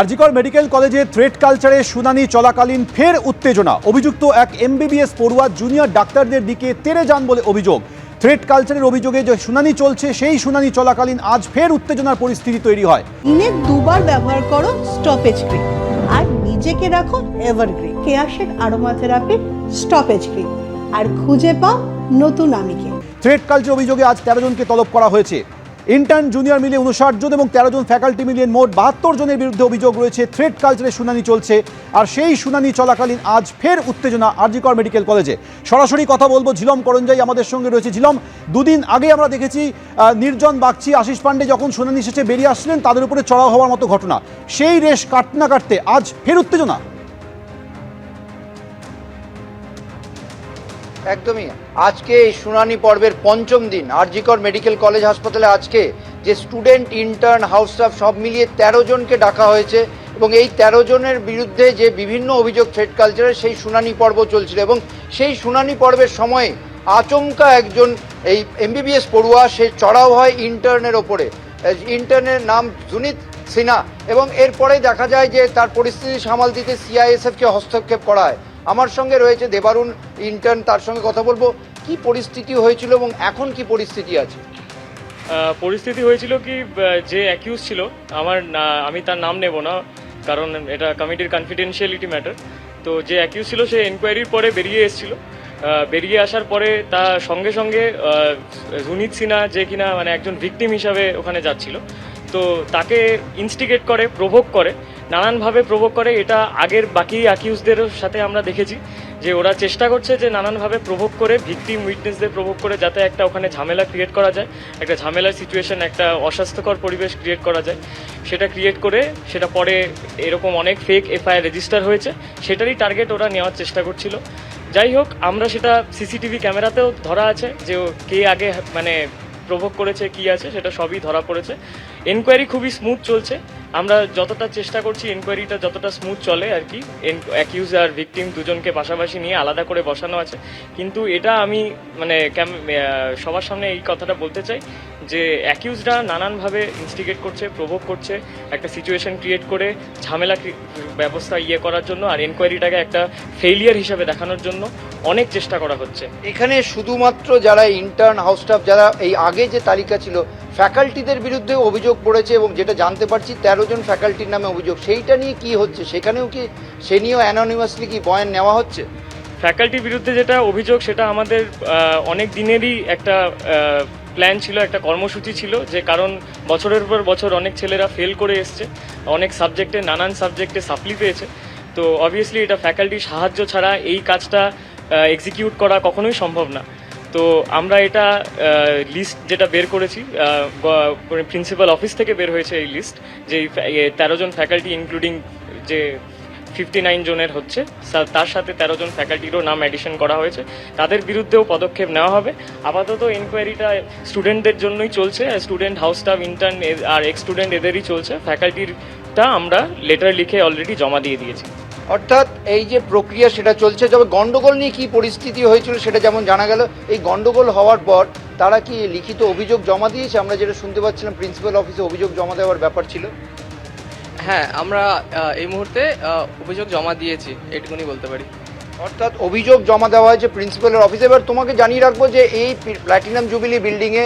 RG Kar medical কলেজে thread কালচারে শুনানি চলাকালীন ফের উত্তেজনা। অভিযুক্ত এক এমবিবিএস পড়ুয়া জুনিয়র ডাক্তারদের দিকে তেরে যান বলে অভিযোগ। থ্রেড কালচারের অভিযোগে যে শুনানি চলছে সেই শুনানি চলাকালীন আজ ফের উত্তেজনার পরিস্থিতি তৈরি হয়। দিনে দুবার ব্যবহার করো স্টপেজ ক্রিম আর নিজেকে রাখো evergreen Keya Seth aroma therapy stop age cream আর খুঁজে পাও নতুন আমিকে। থ্রেড কালচার অভিযোগে আজ তেরো জনকে তলব করা হয়েছে। ইন্টার্ন জুনিয়র মিলিয়ে উনষাট জন এবং তেরো জন ফ্যাকাল্টি মিলিয়ে মোট বাহাত্তর জনের বিরুদ্ধে অভিযোগ রয়েছে। থ্রেড কালচারের শুনানি চলছে আর সেই শুনানি চলাকালীন আজ ফের উত্তেজনা আরজিকর মেডিকেল কলেজে। সরাসরি কথা বলব ঝিলম করঞ্জাই আমাদের সঙ্গে রয়েছে। ঝিলম, দুদিন আগে আমরা দেখেছি নির্জন বাগচি আশিস পান্ডে যখন শুনানি শেষে বেরিয়ে আসলেন তাদের উপরে চড়াও হওয়ার মতো ঘটনা। সেই রেশ কাটতে না কাটতে আজ ফের উত্তেজনা। একদমই। আজকে এই শুনানি পর্বের পঞ্চম দিন। আরজিকর মেডিকেল কলেজ হাসপাতালে আজকে যে স্টুডেন্ট, ইন্টার্ন, হাউস স্টাফ সব মিলিয়ে তেরো জনকে ডাকা হয়েছে এবং এই তেরো জনের বিরুদ্ধে যে বিভিন্ন অভিযোগ থ্রেড কালচারের সেই শুনানি পর্ব চলছিল এবং সেই শুনানি পর্বের সময়ে আচমকা একজন এই এমবিবিএস পড়ুয়া, সে চড়াও হয় ইন্টার্নের ওপরে। ইন্টার্নের নাম জুনিত সিনহা এবং এরপরে দেখা যায় যে তার পরিস্থিতি সামাল দিতে সিআইএসএফকে হস্তক্ষেপ করা হয়। আমার সঙ্গে রয়েছে দেবারুণ ইন্টার্ন তার সঙ্গে কথা বলব। কি পরিস্থিতি হয়েছিল এবং এখন কি পরিস্থিতি আছে? পরিস্থিতি হয়েছিল কি যে অ্যাকিউজ ছিল, আমার আমি তার নাম নেব না, কারণ এটা কমিটির কনফিডেন্সিয়ালিটি ম্যাটার তো যে অ্যাকিউজ ছিল, সে এনকোয়ারির পরে বেরিয়ে এসেছিল। বেরিয়ে আসার পরে তার সঙ্গে সঙ্গে রুনিত সিনহা, যে কিনা মানে একজন ভিকটিম হিসাবে ওখানে যাচ্ছিল। তো তাকে ইনস্টিগেট করে প্রভোগ করে নানানভাবে প্রভোগ করে। এটা আগের বাকি অ্যাকিউজদের সাথে আমরা দেখেছি, যে ওরা চেষ্টা করছে যে নানানভাবে প্রভোগ করে ভিকটিম উইটনেসদের প্রভোগ করে, যাতে একটা ওখানে ঝামেলা ক্রিয়েট করা যায়, একটা ঝামেলার সিচুয়েশন একটা অস্বাস্থ্যকর পরিবেশ ক্রিয়েট করা যায়। সেটা ক্রিয়েট করে, সেটা পরে এরকম অনেক ফেক এফআইআর রেজিস্টার হয়েছে, সেটারই টার্গেট ওরা নেওয়ার চেষ্টা করছিল। যাই হোক, আমরা সেটা সিসিটিভি ক্যামেরাতেও ধরা আছে, যে কে আগে মানে প্রভোগ করেছে, কি আছে, সেটা সবই ধরা পড়েছে। এনকোয়ারি খুবই স্মুথ চলছে। আমরা যতটা চেষ্টা করছি এনকোয়ারিটা যতটা স্মুথ চলে আর কি অ্যাকিউজ আর ভিকটিম দুজনকে পাশাপাশি নিয়ে আলাদা করে বসানো আছে। কিন্তু এটা আমি মানে সবার সামনে এই কথাটা বলতে চাই যে অ্যাকিউজরা নানানভাবে ইনস্টিগেট করছে প্রভোগ করছে, একটা সিচুয়েশন ক্রিয়েট করে ঝামেলা ব্যবস্থা ইয়ে করার জন্য আর এনকোয়ারিটাকে একটা ফেলিয়ার হিসাবে দেখানোর জন্য অনেক চেষ্টা করা হচ্ছে। এখানে শুধুমাত্র যারা ইন্টার্ন হাউস স্টাফ যারা এই আগে যে তালিকা ছিল ফ্যাকাল্টিদের বিরুদ্ধে অভিযোগ পড়েছে এবং যেটা জানতে পারছি, তেরো জন ফ্যাকাল্টির নামে অভিযোগ। সেইটা নিয়ে কি হচ্ছে? সেখানেও কি, সে নিয়েও অ্যানোনিমাসলি কি বয়ান নেওয়া হচ্ছে? ফ্যাকাল্টির বিরুদ্ধে যেটা অভিযোগ, সেটা আমাদের অনেক দিনেরই একটা প্ল্যান ছিল, একটা কর্মসূচি ছিল, যে কারণ বছরের পর বছর অনেক ছেলেরা ফেল করে এসছে, অনেক সাবজেক্টে নানান সাবজেক্টে সাপ্লি পেয়েছে। তো অবভিয়াসলি এটা ফ্যাকাল্টির সাহায্য ছাড়া এই কাজটা এক্সিকিউট করা কখনোই সম্ভব না। তো আমরা এটা লিস্ট যেটা বের করেছি প্রিন্সিপাল অফিস থেকে বের হয়েছে এই লিস্ট যে তেরো জন ফ্যাকাল্টি ইনক্লুডিং যে ফিফটি নাইন জনের হচ্ছে তার সাথে তেরো জন ফ্যাকাল্টিরও নাম অ্যাডিশন করা হয়েছে। তাদের বিরুদ্ধেও পদক্ষেপ নেওয়া হবে। আপাতত এনকোয়ারিটা স্টুডেন্টদের জন্যই চলছে স্টুডেন্ট হাউস স্টাফ ইন্টার্ন আর এক্স স্টুডেন্ট এদেরই চলছে। ফ্যাকাল্টিরটা আমরা লেটার লিখে অলরেডি জমা দিয়ে দিয়েছি। অর্থাৎ এই যে প্রক্রিয়া সেটা চলছে তবে গন্ডগোল নিয়ে কি পরিস্থিতি হয়েছিল সেটা যেমন জানা গেল এই গন্ডগোল হওয়ার পর তারা কি লিখিত অভিযোগ জমা দিয়েছে? আমরা যেটা শুনতে পাচ্ছিলাম প্রিন্সিপাল অফিসে অভিযোগ জমা দেওয়ার ব্যাপার ছিল। হ্যাঁ আমরা এই মুহূর্তে অভিযোগ জমা দিয়েছি এটুকুনি বলতে পারি। অর্থাৎ অভিযোগ জমা দেওয়া হয়েছে প্রিন্সিপালের অফিসে এবার তোমাকে জানিয়ে রাখব যে এই প্ল্যাটিনাম জুবিলি বিল্ডিংয়ে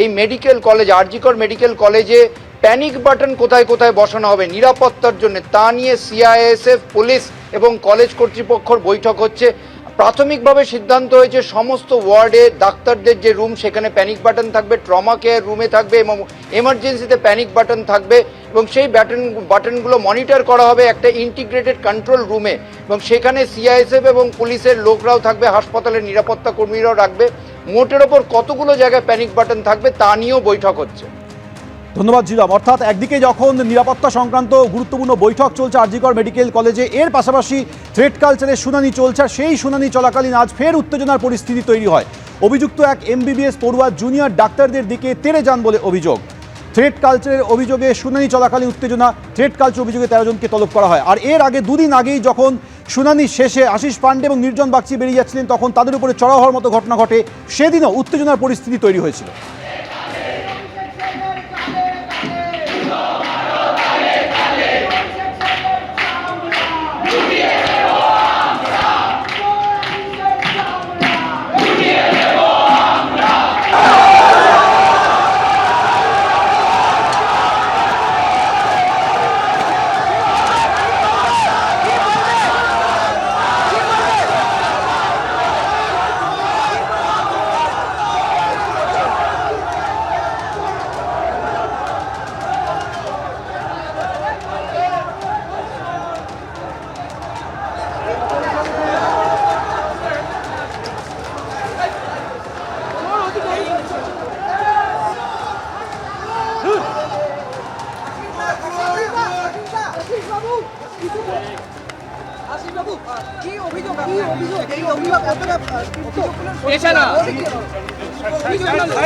এই মেডিকেল কলেজ আরজিকর মেডিকেল কলেজে প্যানিক বাটন কোথায় কোথায় বসানো হবে, নিরাপত্তার জন্য। তা নিয়ে সিআইএসএফ, পুলিশ এবং কলেজ কর্তৃপক্ষর বৈঠক হচ্ছে। প্রাথমিকভাবে সিদ্ধান্ত হয়েছে, সমস্ত ওয়ার্ডে ডাক্তারদের যে রুম, সেখানে প্যানিক বাটন থাকবে, ট্রমা কেয়ার রুমে থাকবে এবং এমার্জেন্সিতে প্যানিক বাটন থাকবে এবং সেই ব্যাটন বাটনগুলো মনিটর করা হবে একটা ইন্টিগ্রেটেড কন্ট্রোল রুমে এবং সেখানে সিআইএসএফ এবং পুলিশের লোকরাও থাকবে, হাসপাতালের নিরাপত্তা কর্মীরাও রাখবে। মোটের ওপর কতগুলো জায়গায় প্যানিক বাটন থাকবে তা নিয়েও বৈঠক হচ্ছে। ধন্যবাদ জিলাম অর্থাৎ একদিকে যখন নিরাপত্তা সংক্রান্ত গুরুত্বপূর্ণ বৈঠক চলছে আরজিকর মেডিকেল কলেজে, এর পাশাপাশি থ্রেড কালচারের শুনানি চলছে সেই শুনানি চলাকালীন আজ ফের উত্তেজনার পরিস্থিতি তৈরি হয়। অভিযুক্ত এক এমবিবিএস পড়ুয়া জুনিয়র ডাক্তারদের দিকে তেরে যান বলে অভিযোগ। থ্রেড কালচারের অভিযোগে শুনানি চলাকালীন উত্তেজনা থ্রেড কালচার অভিযোগে তেরো জনকে তলব করা হয়। আর এর আগে দুদিন আগেই যখন শুনানি শেষে আশিস পান্ডে এবং নির্জন বাগচি বেরিয়ে যাচ্ছিলেন, তখন তাদের উপরে চড়াও হওয়ার মতো ঘটনা ঘটে। সেদিনও উত্তেজনার পরিস্থিতি তৈরি হয়েছিল।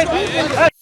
কি